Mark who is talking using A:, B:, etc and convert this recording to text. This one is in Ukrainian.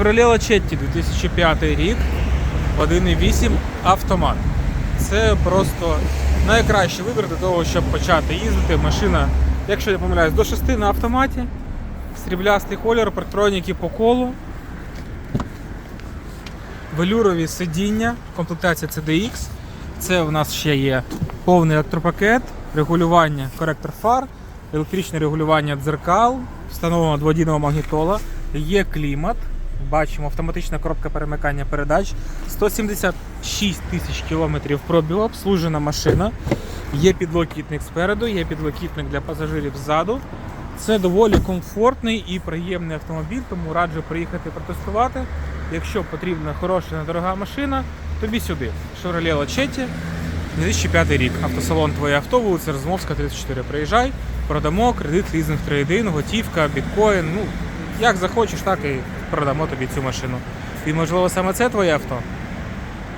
A: Chevrolet Lachetti 2005 рік, 1.8 автомат. Це просто найкращий вибір для того, щоб почати їздити. Машина, якщо я помиляюсь, до 6 на автоматі. Сріблястий колір, партроніки по колу. Велюрові сидіння, комплектація CDX. Це у нас ще є повний електропакет, регулювання коректор фар, електричне регулювання дзеркал, встановлена дводійного магнітола, є клімат. Бачимо автоматична коробка перемикання передач, 176 тисяч кілометрів пробігу, обслужена машина. Є підлокітник спереду, є підлокітник для пасажирів ззаду. Це доволі комфортний і приємний автомобіль, тому раджу приїхати протестувати. Якщо потрібна хороша недорога машина, тобі сюди. Chevrolet Lachetti, 2005 рік. Автосалон Твоє авто, вулиця Розмовська, 34. Приїжджай, продамо, кредит, лізинг, трейдин, готівка, біткоін. Ну, як захочеш, так і продамо тобі цю машину. І можливо саме це твоє авто.